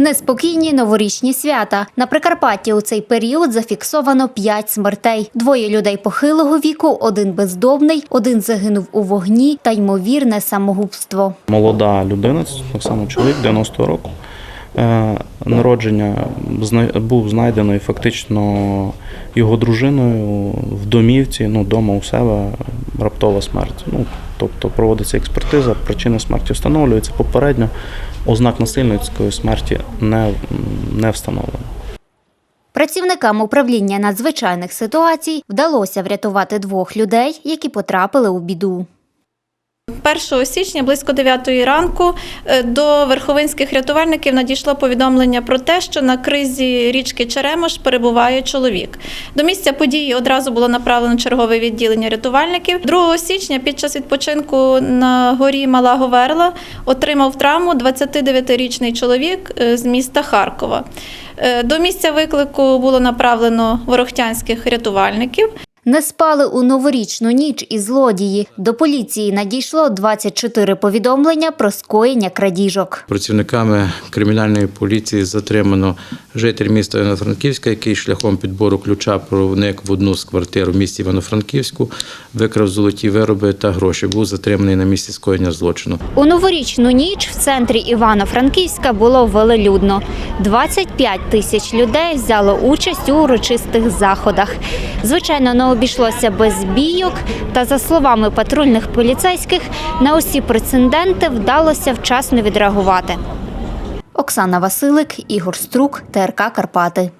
Неспокійні новорічні свята. На Прикарпатті у цей період зафіксовано п'ять смертей. Двоє людей похилого віку, один бездомний, один загинув у вогні та ймовірне самогубство. Молода людина, так само чоловік 90-го року. Е, Народження був знайдений фактично його дружиною в домівці, ну, вдома у себе, раптова смерть. Ну, тобто проводиться експертиза, причина смерті встановлюється попередньо, ознак насильницької смерті не, не встановлено. Працівникам управління надзвичайних ситуацій вдалося врятувати двох людей, які потрапили у біду. 1 січня близько 9 ранку е, до верховинських рятувальників надійшло повідомлення про те, що на кризі річки Черемош перебуває чоловік. До місця події одразу було направлено чергове відділення рятувальників. 2 січня під час відпочинку на горі Мала Говерла отримав травму 29-річний чоловік е, з міста Харкова. Е, До місця виклику було направлено ворохтянських рятувальників. Не спали у новорічну ніч і злодії. До поліції надійшло 24 повідомлення про скоєння крадіжок. Працівниками кримінальної поліції затримано житель міста Івано-Франківська, який шляхом підбору ключа проник в одну з квартир в місті Івано-Франківську, викрав золоті вироби та гроші. Був затриманий на місці скоєння злочину. У новорічну ніч в центрі Івано-Франківська було велелюдно. 25 тисяч людей взяло участь у урочистих заходах. Звичайно, не обійшлося без бійок. Та за словами патрульних поліцейських, на усі прецеденти вдалося вчасно відреагувати. Оксана Василик, Ігор Струк, ТРК Карпати.